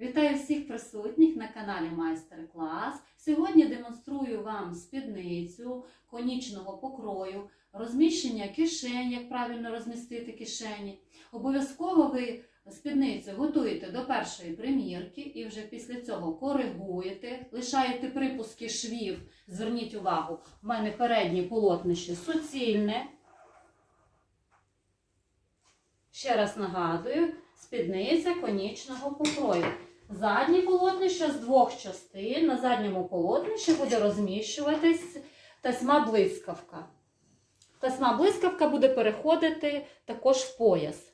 Вітаю всіх присутніх на каналі Майстер-клас. Сьогодні демонструю вам спідницю конічного покрою, розміщення кишень, як правильно розмістити кишені. Обов'язково ви спідницю готуєте до першої примірки і вже після цього коригуєте, лишаєте припуски швів. Зверніть увагу, в мене переднє полотнище суцільне. Ще раз нагадую, спідниця конічного покрою. Заднє полотнище з двох частин. На задньому полотнищі буде розміщуватись тасьма блискавка. Тасьма блискавка буде переходити також в пояс.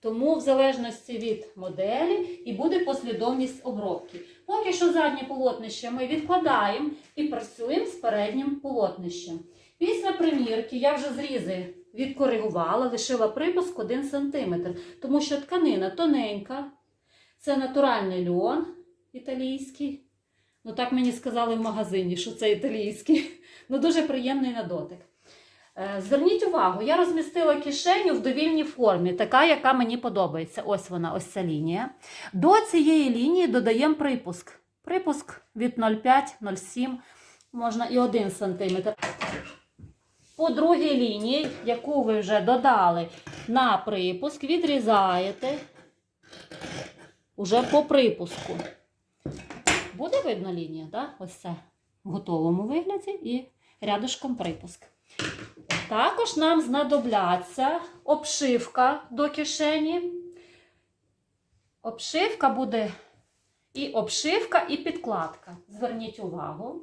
Тому, в залежності від моделі, і буде послідовність обробки. Поки що заднє полотнище ми відкладаємо і працюємо з переднім полотнищем. Після примірки я вже зрізи відкоригувала, лишила припуск 1 см, тому що тканина тоненька. Це натуральний льон італійський. Ну, так мені сказали в магазині, що це італійський. Ну, дуже приємний на дотик. Е, Зверніть увагу, я розмістила кишеню в довільній формі, така, яка мені подобається. Ось вона, ось ця лінія. До цієї лінії додаємо припуск. Припуск від 0,5-0,7, можна і 1 см. По другій лінії, яку ви вже додали на припуск, відрізаєте уже по припуску. Буде видно лінія, так? Ось це в готовому вигляді і рядышком припуск. Також нам знадобляться обшивка до кишені. Обшивка буде і обшивка, і підкладка. Зверніть увагу.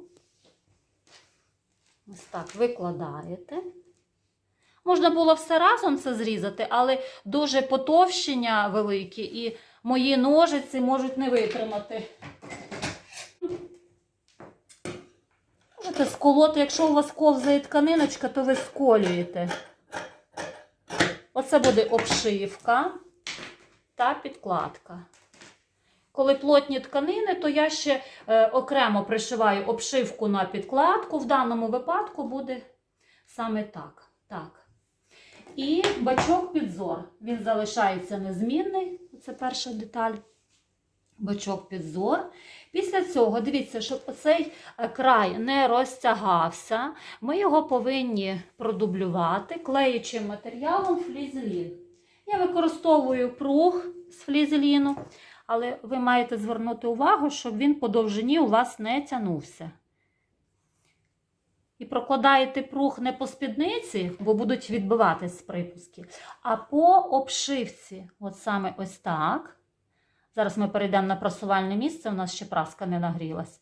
Ось так викладаєте. Можна було все разом це зрізати, але дуже потовщення великі, і мої ножиці можуть не витримати. Можете сколоти, якщо у вас ковзає тканиночка, то ви сколюєте. Оце буде обшивка та підкладка. Коли плотні тканини, то я ще е, окремо пришиваю обшивку на підкладку. В даному випадку буде саме так. так. І бачок підзор. Він залишається незмінний. Це перша деталь. Бачок підзор. Після цього, дивіться, щоб оцей е, край не розтягався, ми його повинні продублювати клеючим матеріалом флізелін. Я використовую пруг з флізеліну, але ви маєте звернути увагу, щоб він по довжині у вас не тягнувся. І прокладаєте пруг не по спідниці, бо будуть відбиватись припуски, а по обшивці. От саме ось так. Зараз ми перейдемо на прасувальне місце, у нас ще праска не нагрілась.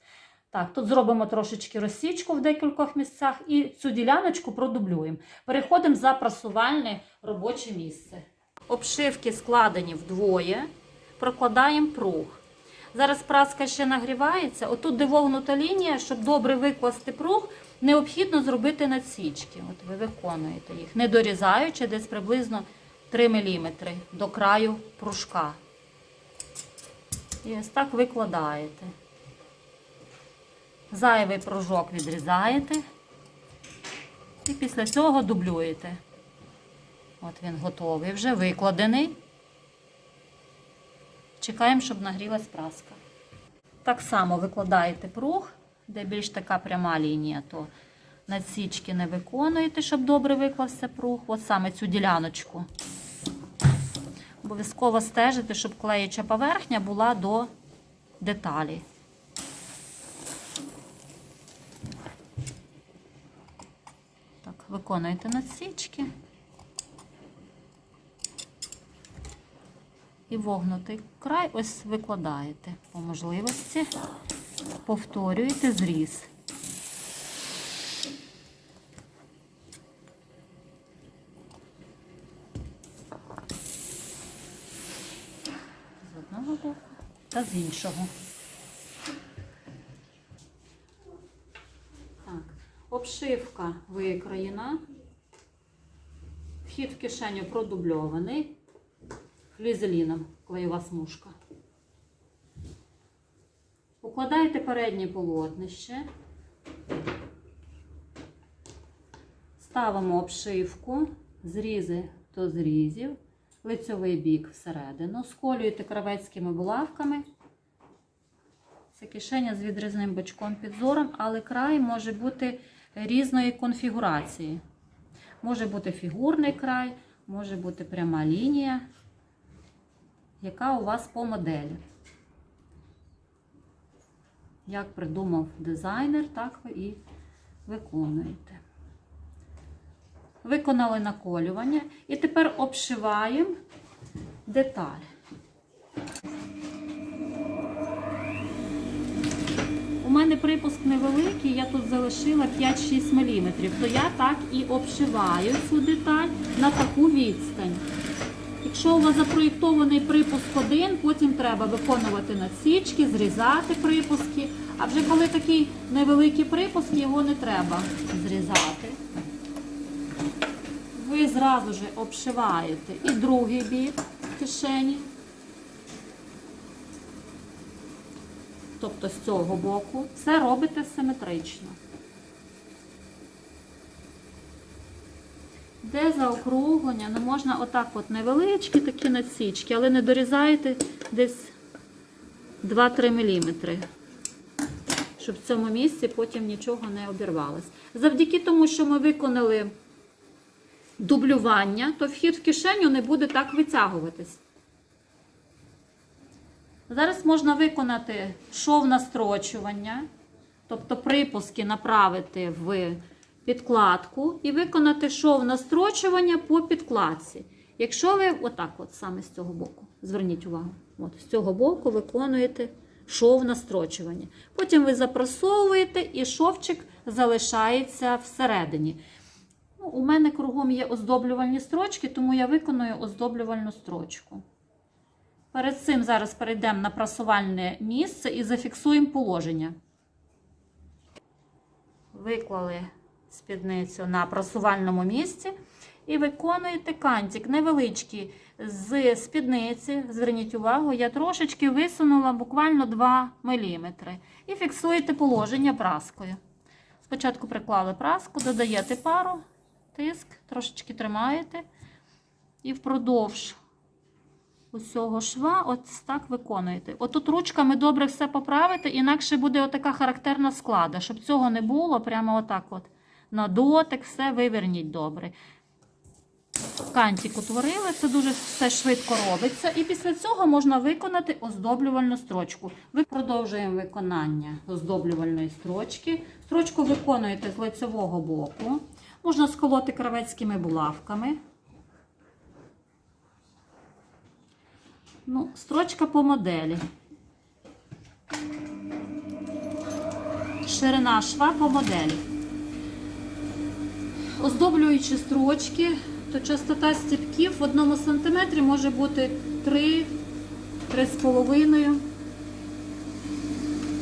Так, тут зробимо трошечки розсічку в декількох місцях і цю діляночку продублюємо. Переходимо за прасувальне робоче місце. Обшивки складені вдвоє, прокладаємо пруг. Зараз праска ще нагрівається. Отут, де вогнута лінія, щоб добре викласти пруг, необхідно зробити надсічки. От ви виконуєте їх, не дорізаючи десь приблизно 3 мм до краю пружка. І ось так викладаєте. Зайвий пружок відрізаєте. І після цього дублюєте. От він готовий, вже викладений. Чекаємо, щоб нагрілась праска. Так само викладаєте пруг, де більш така пряма лінія, то надсічки не виконуєте, щоб добре виклався пруг. От саме цю діляночку. Обов'язково стежити, щоб клеюча поверхня була до деталі. Так, виконуєте надсічки. І вогнутий край ось викладаєте по можливості, повторюєте зріз. З одного боку та з іншого. Так, обшивка викроєна. Вхід в кишеню продубльований флізеліном клеєва смужка. Укладаєте переднє полотнище, ставимо обшивку, зрізи до зрізів, лицьовий бік всередину, сколюєте кравецькими булавками Це кишеня з відрізним бочком підзором, але край може бути різної конфігурації. Може бути фігурний край, може бути пряма лінія, яка у вас по моделі. Як придумав дизайнер, так ви і виконуєте. Виконали наколювання і тепер обшиваємо деталь. У мене припуск невеликий, я тут залишила 5-6 мм, то я так і обшиваю цю деталь на таку відстань. Якщо у вас запроєктований припуск один, потім треба виконувати насічки, зрізати припуски. А вже коли такий невеликий припуск, його не треба зрізати. Ви зразу ж обшиваєте і другий бік кишені. Тобто з цього боку, все робите симетрично. Де заокруглення, ну можна отак от невеличкі такі насічки, але не дорізаєте десь 2-3 мм, щоб в цьому місці потім нічого не обірвалось. Завдяки тому, що ми виконали дублювання, то вхід в кишеню не буде так витягуватись. Зараз можна виконати шов настрочування, тобто припуски направити в підкладку і виконати шов настрочування по підкладці. Якщо ви отак, от саме з цього боку, зверніть увагу, от з цього боку виконуєте шов настрочування. Потім ви запрасовуєте і шовчик залишається всередині. Ну, у мене кругом є оздоблювальні строчки, тому я виконую оздоблювальну строчку. Перед цим зараз перейдемо на прасувальне місце і зафіксуємо положення. Виклали спідницю на прасувальному місці і виконуєте кантик невеличкий з спідниці. Зверніть увагу, я трошечки висунула буквально 2 мм. І фіксуєте положення праскою. Спочатку приклали праску, додаєте пару, тиск, трошечки тримаєте. І впродовж усього шва, от так виконуєте. Отут ручками добре все поправити, інакше буде отака характерна склада. Щоб цього не було, прямо отак от на дотик, все виверніть добре. Кантик утворили, це дуже все швидко робиться. І після цього можна виконати оздоблювальну строчку. Ви продовжуємо виконання оздоблювальної строчки. Строчку виконуєте з лицевого боку. Можна сколоти кравецькими булавками. Ну, строчка по моделі. Ширина шва по моделі. Оздоблюючи строчки, то частота стіпків в одному сантиметрі може бути 3, 3,5.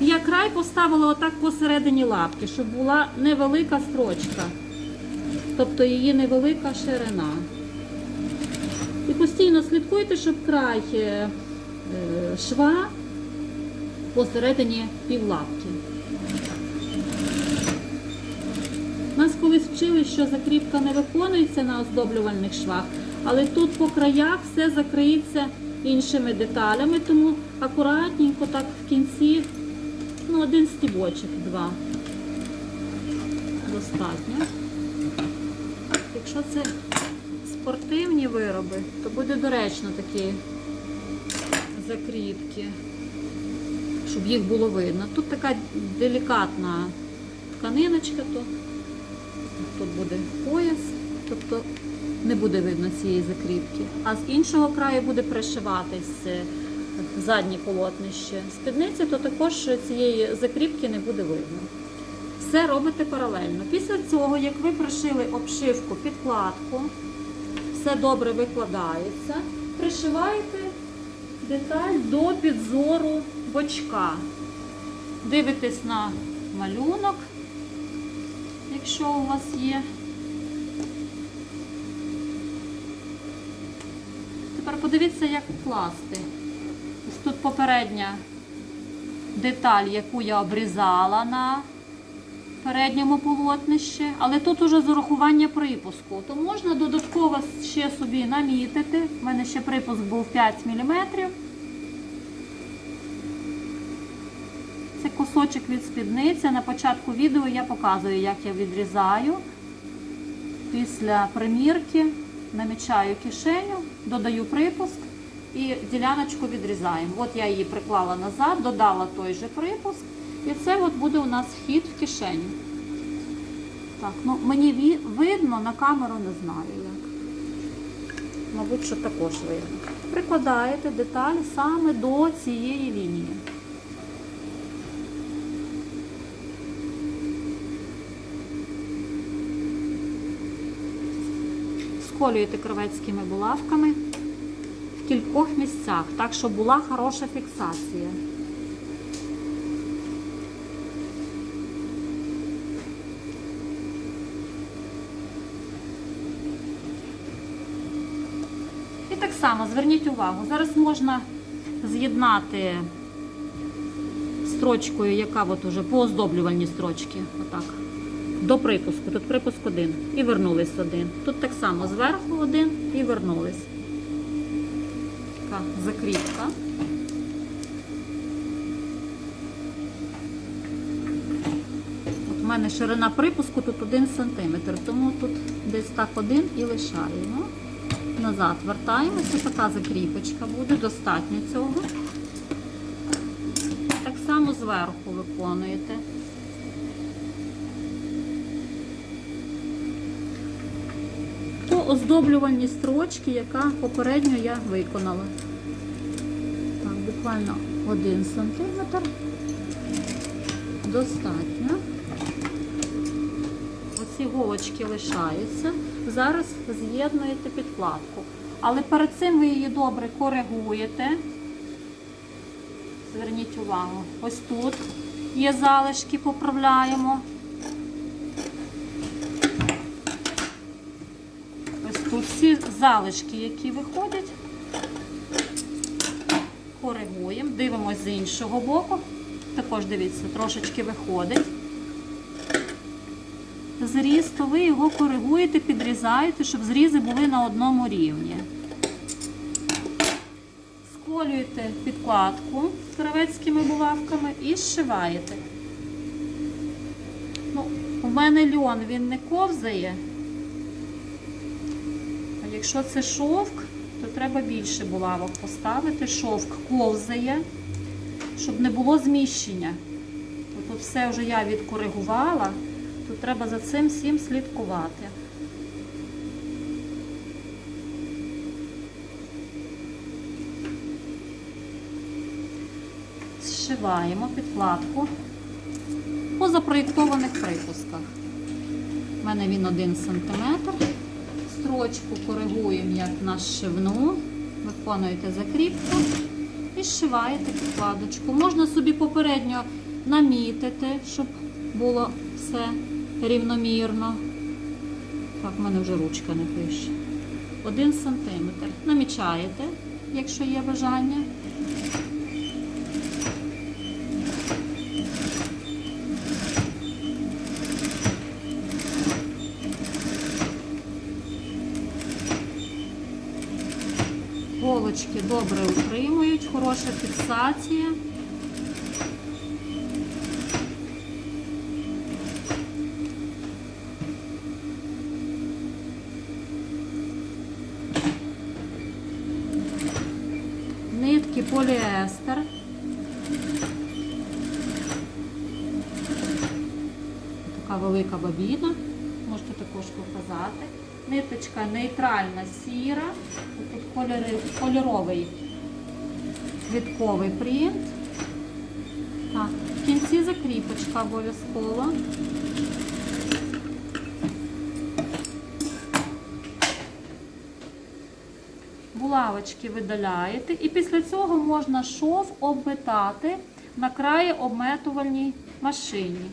Я край поставила отак посередині лапки, щоб була невелика строчка. Тобто її невелика ширина. І постійно слідкуйте, щоб край е, шва посередині півлапки. Нас колись вчили, що закріпка не виконується на оздоблювальних швах, але тут по краях все закриється іншими деталями, тому акуратненько так в кінці ну, один стібочок, два. Достатньо. Якщо це спортивні вироби, то буде доречно такі закріпки, щоб їх було видно. Тут така делікатна тканиночка, то тут буде пояс, тобто не буде видно цієї закріпки. А з іншого краю буде пришиватись е, заднє полотнище спідниці, то також цієї закріпки не буде видно. Все робите паралельно. Після цього, як ви пришили обшивку, підкладку, все добре викладається, пришиваєте деталь до підзору бочка. Дивитесь на малюнок, якщо у вас є. Тепер подивіться, як вкласти. Ось тут попередня деталь, яку я обрізала на передньому полотнищі, але тут уже з урахування припуску. То можна додатково ще собі намітити. У мене ще припуск був 5 мм. Кусочок від спідниці. На початку відео я показую, як я відрізаю. Після примірки намічаю кишеню, додаю припуск і діляночку відрізаємо. От я її приклала назад, додала той же припуск. І це от буде у нас вхід в кишеню. Так, ну мені видно, на камеру не знаю як. Мабуть, що також видно. Прикладаєте деталь саме до цієї лінії. Сколюєте кровецькими булавками в кількох місцях, так, щоб була хороша фіксація. І так само зверніть увагу, зараз можна з'єднати строчкою, яка от уже по оздоблювальній строчці. Отак. До припуску. Тут припуск один. І вернулись один. Тут так само зверху один і вернулись. Така закріпка. От у мене ширина припуску тут 1 см, тому тут десь так один і лишаємо. Назад вертаємося, така закріпочка буде, достатньо цього. Так само зверху виконуєте. По оздоблювальній строчці, яка попередньо я виконала. Так, буквально 1 см. Достатньо. Оці голочки лишаються. Зараз з'єднуєте підкладку. Але перед цим ви її добре коригуєте. Зверніть увагу, ось тут є залишки, поправляємо. Ось тут всі залишки, які виходять, коригуємо, дивимося з іншого боку. Також дивіться, трошечки виходить. Зріз, то ви його коригуєте, підрізаєте, щоб зрізи були на одному рівні. Сколюєте підкладку кравецькими булавками і зшиваєте. Ну, у мене льон він не ковзає. Якщо це шовк, то треба більше булавок поставити. Шовк ковзає, щоб не було зміщення. Тут все вже я відкоригувала. Тут треба за цим всім слідкувати. Зшиваємо підкладку по запроєктованих припусках. У мене він 1 см. Строчку коригуємо як на шивну, виконуєте закріпку і зшиваєте підкладочку. Можна собі попередньо намітити, щоб було все рівномірно. Так, в мене вже ручка не пише. Один сантиметр. Намічаєте, якщо є бажання. Голочки добре утримують, хороша фіксація. Нитки поліестер. Така велика бабіна, можете також показати. Ниточка нейтральна сіра, тут кольори, кольоровий квітковий принт. Так, в кінці закріпочка обов'язково. Булавочки видаляєте і після цього можна шов обметати на краї обметувальній машині.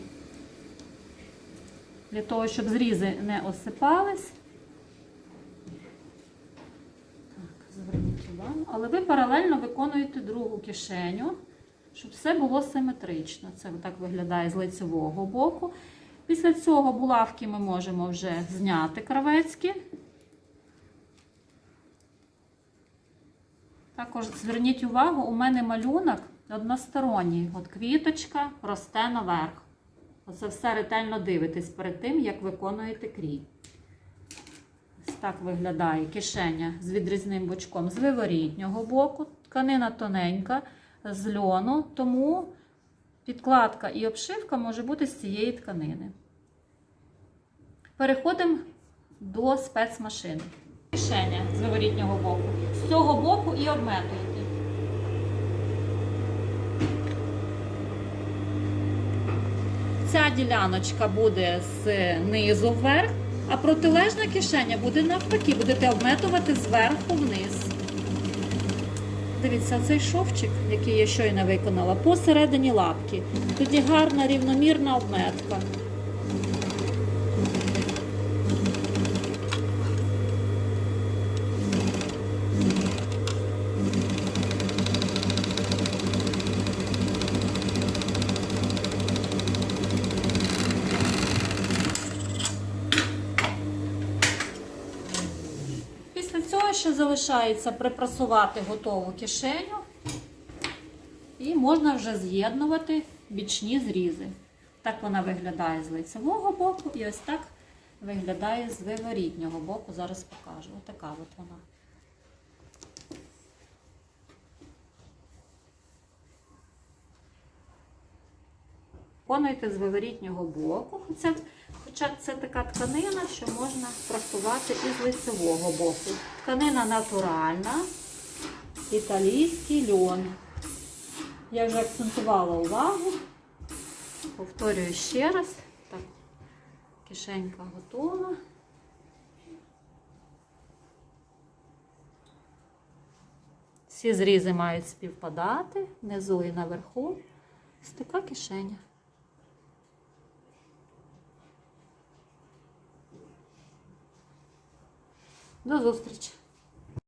Для того, щоб зрізи не осипались. Так, увагу. Але ви паралельно виконуєте другу кишеню, щоб все було симетрично. Це так виглядає з лицевого боку. Після цього булавки ми можемо вже зняти кравецькі. Також зверніть увагу, у мене малюнок односторонній. От квіточка росте наверх. Оце все ретельно дивитесь перед тим, як виконуєте крій. Так виглядає кишеня з відрізним бочком з виворітнього боку. Тканина тоненька з льону, тому підкладка і обшивка може бути з цієї тканини. Переходимо до спецмашини. Кишеня з виворітнього боку. З цього боку і обметуєте. Ця діляночка буде з низу вверх, а протилежна кишеня буде навпаки, будете обметувати зверху вниз. Дивіться, цей шовчик, який я щойно виконала, посередині лапки. Тоді гарна рівномірна обметка. Ще залишається припрасувати готову кишеню і можна вже з'єднувати бічні зрізи. Так вона виглядає з лицевого боку і ось так виглядає з виворітнього боку. Зараз покажу. Отака от вона. Виконуйте з виворітнього боку. Це, хоча це така тканина, що можна прасувати і з лицевого боку. Тканина натуральна, італійський льон. Я вже акцентувала увагу. Повторюю ще раз. Так, кишенька готова. Всі зрізи мають співпадати внизу і наверху. Ось така кишеня. До зустрічі!